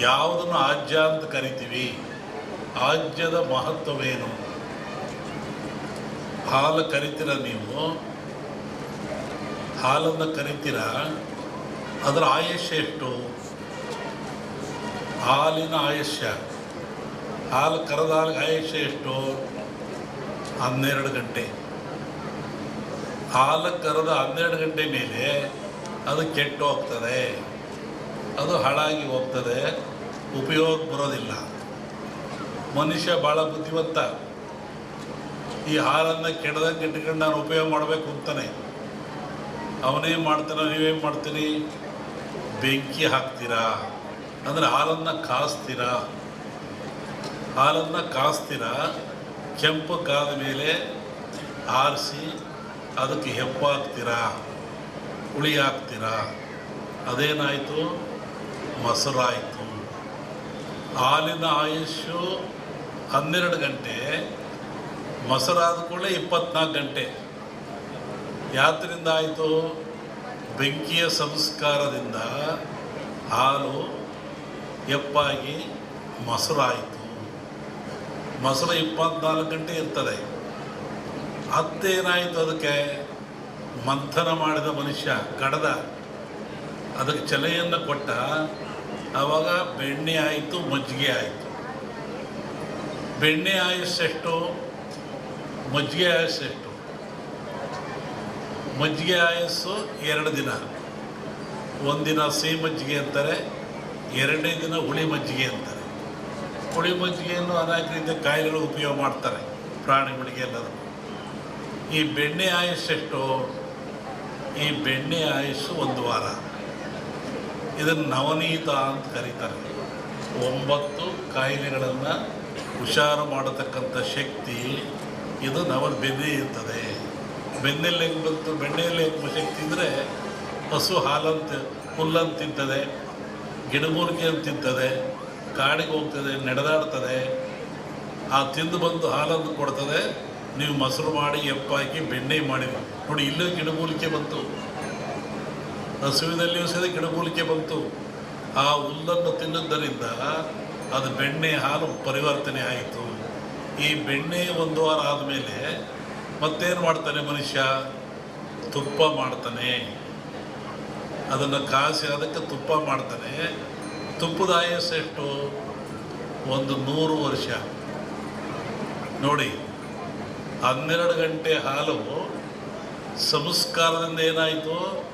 ಯಾವುದನ್ನು ಆಜ್ಯ ಅಂತ ಕರಿತೀವಿ? ಆಜ್ಯದ ಮಹತ್ವವೇನು? ಹಾಲು ಕರಿತೀರ ನೀವು? ಹಾಲನ್ನು ಕರಿತೀರ? ಅದರ ಆಯುಷ್ಯ ಎಷ್ಟು? ಹಾಲಿನ ಆಯುಷ್ಯ ಹಾಲು ಕರೆದ ಹಾಲಿಗೆ ಎಷ್ಟು? ಹನ್ನೆರಡು ಗಂಟೆ. ಹಾಲು ಕರೆದ ಹನ್ನೆರಡು ಗಂಟೆ ಮೇಲೆ ಅದು ಕೆಟ್ಟು ಹೋಗ್ತದೆ. ಅದು ಹಾಳಾಗಿ ಹೋಗ್ತದೆ, ಉಪಯೋಗ ಬರೋದಿಲ್ಲ. ಮನುಷ್ಯ ಭಾಳ ಬುದ್ಧಿವಂತ. ಈ ಹಾಲನ್ನು ಕೆಡದಂಗೆ ಇಟ್ಕೊಂಡು ನಾನು ಉಪಯೋಗ ಮಾಡಬೇಕು ಅಂತಾನೆ. ಅವನೇನು ಮಾಡ್ತಾನೆ, ನೀವೇನು ಮಾಡ್ತೀರಿ? ಬೆಂಕಿ ಹಾಕ್ತೀರಾ? ಅಂದರೆ ಹಾಲನ್ನು ಕಾಸ್ತೀರಾ? ಹಾಲನ್ನು ಕಾಸ್ತೀರಾ? ಕೆಂಪು ಕಾದ ಮೇಲೆ ಆರಿಸಿ ಅದಕ್ಕೆ ಹೆಪ್ಪು ಹಾಕ್ತೀರಾ? ಹುಳಿ ಹಾಕ್ತೀರಾ? ಅದೇನಾಯಿತು? ಮೊಸರಾಯಿತು. ಹಾಲಿನ ಆಯುಷ್ಯು ಹನ್ನೆರಡು ಗಂಟೆ, ಮೊಸರಾದ ಕೂಡಲೇ ಇಪ್ಪತ್ನಾಲ್ಕು ಗಂಟೆ. ಯಾತ್ರಿಂದ ಆಯಿತು? ಬೆಂಕಿಯ ಸಂಸ್ಕಾರದಿಂದ ಹಾಲು ಎಪ್ಪಾಗಿ ಮೊಸರಾಯಿತು. ಮೊಸರು ಇಪ್ಪತ್ನಾಲ್ಕು ಗಂಟೆ ಇರ್ತದೆ. ಹತ್ತೇನಾಯಿತು ಅದಕ್ಕೆ? ಮಂಥನ ಮಾಡಿದ ಮನುಷ್ಯ, ಕಡದ. ಅದಕ್ಕೆ ಚಲೆಯನ್ನು ಕೊಟ್ಟ. ಆವಾಗ ಬೆಣ್ಣೆ ಆಯಿತು, ಮಜ್ಜಿಗೆ ಆಯಿತು. ಬೆಣ್ಣೆ ಆಯಸ್ಸೆಷ್ಟು ಮಜ್ಜಿಗೆ ಆಯಸ್ಸೆಷ್ಟು ಮಜ್ಜಿಗೆ ಆಯಸ್ಸು ಎರಡು ದಿನ. ಒಂದಿನ ಸಿಹಿ ಮಜ್ಜಿಗೆ ಅಂತಾರೆ, ಎರಡನೇ ದಿನ ಹುಳಿ ಮಜ್ಜಿಗೆ ಅಂತಾರೆ. ಹುಳಿ ಮಜ್ಜಿಗೆಯನ್ನು ಅನೇಕ ರೀತಿಯ ಕಾಯಿಲೆಗಳು ಉಪಯೋಗ ಮಾಡ್ತಾರೆ ಪ್ರಾಣಿಗಳಿಗೆ ಎಲ್ಲರೂ ಈ ಬೆಣ್ಣೆ ಆಯಸ್ಸೆಷ್ಟು ಈ ಬೆಣ್ಣೆ ಆಯಸ್ಸು ಒಂದು ವಾರ. ಇದನ್ನು ನವನೀತ ಅಂತ ಕರೀತಾರೆ. ಒಂಬತ್ತು ಕಾಯಿಲೆಗಳನ್ನು ಹುಷಾರು ಮಾಡತಕ್ಕಂಥ ಶಕ್ತಿ, ಇದು ನವ ಬೆನ್ನೆ ಇರ್ತದೆ. ಬೆನ್ನೆಲ್ಲಿ ಹೆಂಗೆ ಬಂತು, ಬೆಣ್ಣೆಯಲ್ಲಿ ಹೆಂಗೆ ಶಕ್ತಿ ಇದ್ದರೆ ಹಸು ಹಾಲಂತ ಹುಲ್ಲನ್ನು ತಿಂತದೆ ಗಿಡಮೂಲಿಕೆಯನ್ನು ತಿಂತದೆ, ಕಾಡಿಗೆ ಹೋಗ್ತದೆ, ನಡೆದಾಡ್ತದೆ, ಆ ತಿಂದು ಬಂದು ಹಾಲನ್ನು ಕೊಡ್ತದೆ, ನೀವು ಮೊಸರು ಮಾಡಿ, ಎಪ್ಪಾಕಿ, ಬೆಣ್ಣೆ ಮಾಡಿ. ನೋಡಿ, ಇಲ್ಲೂ ಗಿಡಮೂಲಿಕೆ ಬಂತು. ಹಸುವಿನಲ್ಲಿಯೂ ಸಹ ಗಿಡಮೂಲಿಕೆ ಬಂತು. ಆ ಹುಲ್ಲನ್ನು ತಿನ್ನುವುದರಿಂದ ಅದು ಬೆಣ್ಣೆ ಹಾಲು ಪರಿವರ್ತನೆ ಆಯಿತು. ಈ ಬೆಣ್ಣೆ ಒಂದು ವಾರ ಆದಮೇಲೆ ಮತ್ತೇನು ಮಾಡ್ತಾನೆ ಮನುಷ್ಯ? ತುಪ್ಪ ಮಾಡ್ತಾನೆ. ಅದನ್ನು ಕಾಸಿ ಅದಕ್ಕೆ ತುಪ್ಪ ಮಾಡ್ತಾನೆ. ತುಪ್ಪದ ಆಯಸ್ಸು ಎಷ್ಟು? ಒಂದು ನೂರು ವರ್ಷ. ನೋಡಿ, ಹನ್ನೆರಡು ಗಂಟೆ ಹಾಲು ಸಂಸ್ಕಾರದಿಂದ ಏನಾಯಿತು?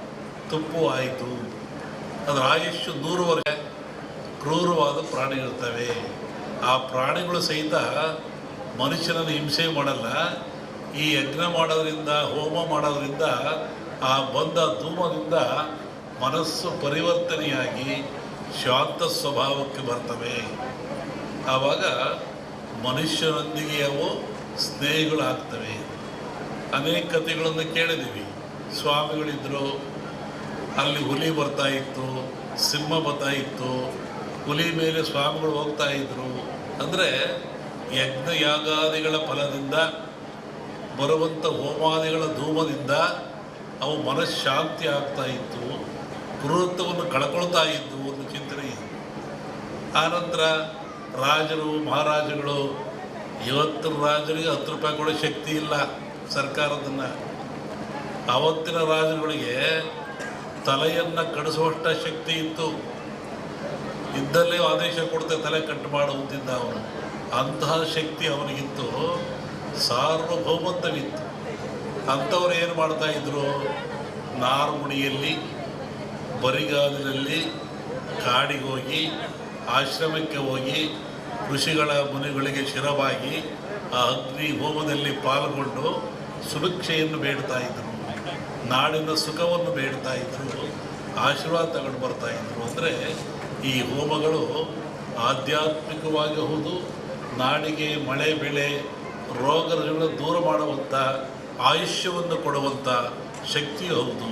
ತುಪ್ಪು ಆಯಿತು. ಅದರ ಆಯುಷ್ಯ ನೂರು ಕ್ರೂರವಾದ ಪ್ರಾಣಿಗಳಿರ್ತವೆ. ಆ ಪ್ರಾಣಿಗಳು ಸಹಿತ ಮನುಷ್ಯನನ್ನು ಹಿಂಸೆ ಮಾಡಲ್ಲ. ಈ ಯಜ್ಞ ಮಾಡೋದ್ರಿಂದ, ಹೋಮ ಮಾಡೋದ್ರಿಂದ, ಆ ಬಂದ ಧೂಮದಿಂದ ಮನಸ್ಸು ಪರಿವರ್ತನೆಯಾಗಿ ಶಾಂತ ಸ್ವಭಾವಕ್ಕೆ ಬರ್ತವೆ. ಆವಾಗ ಮನುಷ್ಯನೊಂದಿಗೆ ಅವು ಸ್ನೇಹಿಗಳಾಗ್ತವೆ. ಅನೇಕ ಕಥೆಗಳನ್ನು ಕೇಳಿದ್ದೀವಿ. ಸ್ವಾಮಿಗಳಿದ್ದರು ಅಲ್ಲಿ ಹುಲಿ ಬರ್ತಾ ಇತ್ತು, ಸಿಂಹ ಬರ್ತಾ ಇತ್ತು, ಹುಲಿ ಮೇಲೆ ಸ್ವಾಮಿಗಳು ಹೋಗ್ತಾ ಇದ್ರು. ಅಂದರೆ ಯಜ್ಞ ಯಾಗಾದಿಗಳ ಫಲದಿಂದ ಬರುವಂಥ ಹೋಮಾದಿಗಳ ಧೂಮದಿಂದ ಅವು ಮನಃಶಾಂತಿ ಆಗ್ತಾ ಇತ್ತು, ಕ್ರೂರತ್ವವನ್ನು ಕಳ್ಕೊಳ್ತಾ ಇದ್ದು ಒಂದು ಚಿಂತನೆ ಇದೆ. ಆನಂತರ ರಾಜರು ಮಹಾರಾಜಗಳು ಇವತ್ತಿನ ರಾಜರಿಗೆ ಹತ್ತು ರೂಪಾಯಿ ಕೊಡೋ ಶಕ್ತಿ ಇಲ್ಲ ಸರ್ಕಾರದನ್ನು. ಅವತ್ತಿನ ರಾಜರುಗಳಿಗೆ ತಲೆಯನ್ನು ಕಡಿಸುವಷ್ಟ ಶಕ್ತಿ ಇತ್ತು. ಇದ್ದಲ್ಲೇ ಆದೇಶ ಕೊಡದೆ ತಲೆ ಕಟ್ಟು ಮಾಡುವಂತಿದ್ದ ಅವನು. ಅಂತಹ ಶಕ್ತಿ ಅವನಿಗಿತ್ತು. ಸಾರ್ವಭೌಮತ್ವವಿತ್ತು. ಅಂಥವ್ರು ಏನು ಮಾಡ್ತಾ ಇದ್ರು? ನಾರ್ಮುಡಿಯಲ್ಲಿ, ಬರಿಗಾಲಿನಲ್ಲಿ ಕಾಡಿಗೆ ಹೋಗಿ, ಆಶ್ರಮಕ್ಕೆ ಹೋಗಿ, ಋಷಿಗಳ ಮುನಿಗಳಿಗೆ ಶಿರವಾಗಿ ಆ ಅಗ್ನಿ ಹೋಮದಲ್ಲಿ ಪಾಲ್ಗೊಂಡು ಸುಭಿಕ್ಷೆಯನ್ನು ಬೇಡ್ತಾ ಇದ್ರು. ನಾಡಿನ ಸುಖವನ್ನು ಬೇಡ್ತಾ ಇದ್ರು, ಆಶೀರ್ವಾದ ತಗೊಂಡು ಬರ್ತಾ ಇದ್ರು ಅಂದರೆ ಈ ಹೋಮಗಳು ಆಧ್ಯಾತ್ಮಿಕವಾಗಿ ಹೌದು ನಾಡಿಗೆ ಮಳೆ, ಬೆಳೆ ರೋಗಗಳನ್ನು ದೂರ ಮಾಡುವಂಥ ಆಯುಷ್ಯವನ್ನು ಕೊಡುವಂಥ ಶಕ್ತಿ ಹೌದು.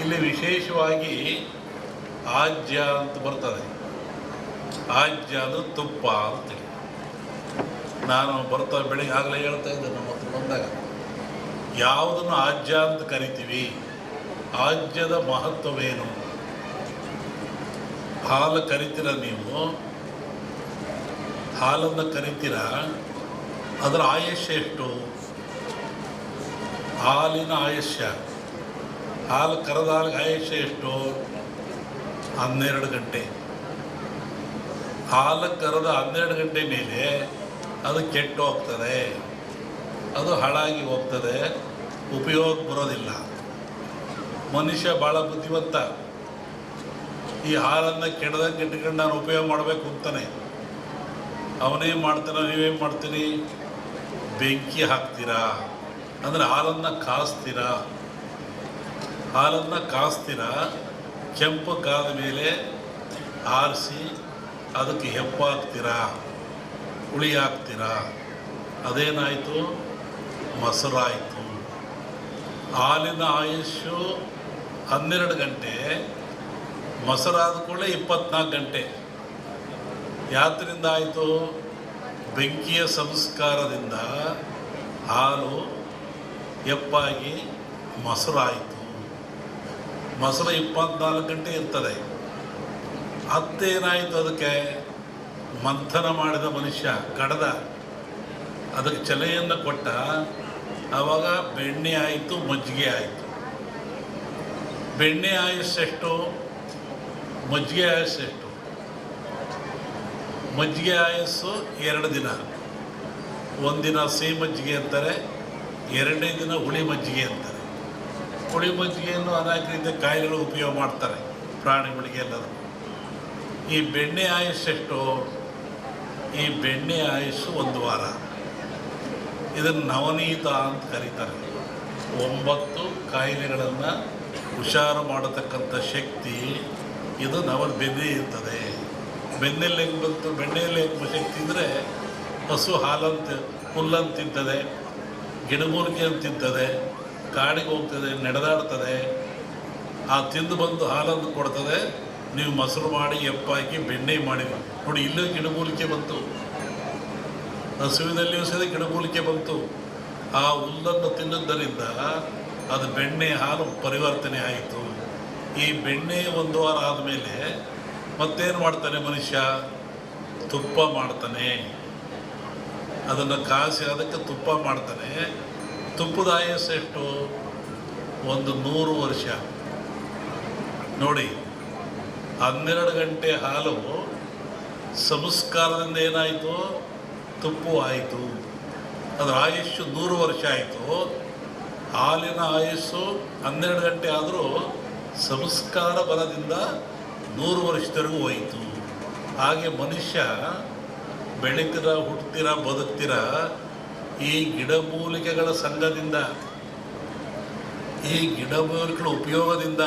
ಇಲ್ಲಿ ವಿಶೇಷವಾಗಿ ಆಜ್ಯ ಅಂತ ಬರ್ತದೆ. ಆಜ್ಯ ಅದು ತುಪ್ಪ ಅಂತೇಳಿ ನಾನು ಬರ್ತಾ ಬೆಳಿಗ್ಗೆ ಆಗಲೇ ಹೇಳ್ತಾ ಇದ್ದೆ ನಮ್ಮ ಯಾವುದನ್ನು ಆಜ್ಯ ಅಂತ ಕರಿತೀವಿ? ಆಜ್ಯದ ಮಹತ್ವವೇನು? ಹಾಲು ಕರಿತೀರ ನೀವು? ಹಾಲನ್ನು ಕರಿತೀರ? ಅದರ ಆಯುಷ್ಯ ಎಷ್ಟು? ಹಾಲಿನ ಆಯುಷ್ಯ ಹಾಲು ಕರೆದಾಗ ಆಯುಷ್ಯ ಎಷ್ಟು? ಹನ್ನೆರಡು ಗಂಟೆ. ಹಾಲು ಕರೆದ ಹನ್ನೆರಡು ಗಂಟೆ ಮೇಲೆ ಅದು ಕೆಟ್ಟು ಹೋಗ್ತದೆ. ಅದು ಹಾಳಾಗಿ ಹೋಗ್ತದೆ, ಉಪಯೋಗ ಬರೋದಿಲ್ಲ. ಮನುಷ್ಯ ಭಾಳ ಬುದ್ಧಿವಂತ. ಈ ಹಾಲನ್ನು ಕೆಡದಂಗೆ ಇಟ್ಕೊಂಡು ನಾನು ಉಪಯೋಗ ಮಾಡಬೇಕು ಅಂತಾನೆ. ಅವನೇನು ಮಾಡ್ತಾನೆ, ನೀವೇನು ಮಾಡ್ತೀರಿ ಬೆಂಕಿ ಹಾಕ್ತೀರಾ? ಅಂದರೆ ಹಾಲನ್ನು ಕಾಸ್ತೀರಾ ಹಾಲನ್ನು ಕಾಸ್ತೀರಾ ಕೆಂಪು ಕಾದ ಮೇಲೆ ಆರಿಸಿ ಅದಕ್ಕೆ ಹೆಪ್ಪು ಹಾಕ್ತೀರಾ? ಹುಳಿ ಹಾಕ್ತೀರಾ? ಅದೇನಾಯಿತು? ಮೊಸರಾಯಿತು. ಹಾಲಿನ ಆಯುಷು ಹನ್ನೆರಡು ಗಂಟೆ, ಮೊಸರಾದ ಕೂಡಲೇ ಇಪ್ಪತ್ನಾಲ್ಕು ಗಂಟೆ. ಯಾತ್ರಿಂದ ಆಯಿತು? ಬೆಂಕಿಯ ಸಂಸ್ಕಾರದಿಂದ ಹಾಲು ಎಪ್ಪಾಗಿ ಮೊಸರಾಯಿತು. ಮೊಸರು ಇಪ್ಪತ್ನಾಲ್ಕು ಗಂಟೆ ಇರ್ತದೆ. ಅತ್ತೇನಾಯಿತು ಅದಕ್ಕೆ? ಮಂಥನ ಮಾಡಿದ ಮನುಷ್ಯ, ಕಡದ. ಅದಕ್ಕೆ ಚಲೆಯನ್ನು ಕೊಟ್ಟ. ಆವಾಗ ಬೆಣ್ಣೆ ಆಯಿತು, ಮಜ್ಜಿಗೆ ಆಯಿತು. ಬೆಣ್ಣೆ ಆಯಸ್ಸೆಷ್ಟು ಮಜ್ಜಿಗೆ ಆಯಸ್ಸೆಷ್ಟು ಮಜ್ಜಿಗೆ ಆಯಸ್ಸು ಎರಡು ದಿನ. ಒಂದಿನ ಸಿಹಿ ಮಜ್ಜಿಗೆ ಅಂತಾರೆ, ಎರಡನೇ ದಿನ ಹುಳಿ ಮಜ್ಜಿಗೆ ಅಂತಾರೆ. ಹುಳಿ ಮಜ್ಜಿಗೆಯನ್ನು ಅನೇಕ ರೀತಿಯ ಕಾಯಿಲೆಗಳು ಉಪಯೋಗ ಮಾಡ್ತಾರೆ ಪ್ರಾಣಿಗಳಿಗೆ ಎಲ್ಲರೂ ಈ ಬೆಣ್ಣೆ ಆಯಸ್ಸೆಷ್ಟು ಈ ಬೆಣ್ಣೆ ಆಯಸ್ಸು ಒಂದು ವಾರ. ಇದನ್ನು ನವನೀತ ಅಂತ ಕರೀತಾರೆ. ಒಂಬತ್ತು ಕಾಯಿಲೆಗಳನ್ನು ಹುಷಾರು ಮಾಡತಕ್ಕಂಥ ಶಕ್ತಿ, ಇದು ನವ ಬೆನ್ನೆ ಇರ್ತದೆ. ಬೆನ್ನೆಲ್ಲ ಹೆಂಗೆ ಬಂತು? ಬೆಣ್ಣೆಯಲ್ಲಿ ಶಕ್ತಿ ಇದ್ದರೆ ಹಸು ಹಾಲಂತ ಹುಲ್ಲಂತ ತಿಂತದೆ ಗಿಡಮೂಲಿಕೆಯನ್ನು ತಿಂತದೆ, ಕಾಡಿಗೆ ಹೋಗ್ತದೆ, ನಡೆದಾಡ್ತದೆ, ಆ ತಿಂದು ಬಂದು ಹಾಲನ್ನು ಕೊಡ್ತದೆ, ನೀವು ಮೊಸರು ಮಾಡಿ, ಎಪ್ಪಾಕಿ ಬೆಣ್ಣೆ ಮಾಡಿ ನೋಡಿ, ಇಲ್ಲೂ ಗಿಡಮೂಲಿಕೆ ಬಂತು. ಹಸುವಿನಲ್ಲಿಯೂ ಸಹ ಗಿಡಮೂಲಿಕೆ ಬಂತು. ಆ ಹುಲ್ಲನ್ನು ತಿನ್ನುವುದರಿಂದ ಅದು ಬೆಣ್ಣೆ ಹಾಲು ಪರಿವರ್ತನೆ ಆಯಿತು. ಈ ಬೆಣ್ಣೆ ಒಂದು ವಾರ ಆದಮೇಲೆ ಮತ್ತೇನು ಮಾಡ್ತಾನೆ ಮನುಷ್ಯ? ತುಪ್ಪ ಮಾಡ್ತಾನೆ. ಅದನ್ನು ಕಾಸಿ ಅದಕ್ಕೆ ತುಪ್ಪ ಮಾಡ್ತಾನೆ. ತುಪ್ಪದ ಒಂದು ನೂರು ವರ್ಷ. ನೋಡಿ, ಹನ್ನೆರಡು ಗಂಟೆ ಹಾಲು ಸಂಸ್ಕಾರದಿಂದ ಏನಾಯಿತು? ತುಪ್ಪು ಆಯಿತು, ಅದರ ಆಯುಷ್ಯು ನೂರು ವರ್ಷ ಆಯಿತು. ಹಾಲಿನ ಆಯುಸ್ಸು ಹನ್ನೆರಡು ಗಂಟೆ ಆದರೂ ಸಂಸ್ಕಾರ ಬಲದಿಂದ ನೂರು ವರ್ಷದವರೆಗೂ ಹೋಯಿತು. ಹಾಗೆ ಮನುಷ್ಯ ಬೆಳೀತೀರ ಹುಟ್ತಿರ ಬದುಕ್ತೀರ ಈ ಗಿಡಮೂಲಿಕೆಗಳ ಸಂಘದಿಂದ, ಈ ಗಿಡಮೂಲಿಕೆಗಳ ಉಪಯೋಗದಿಂದ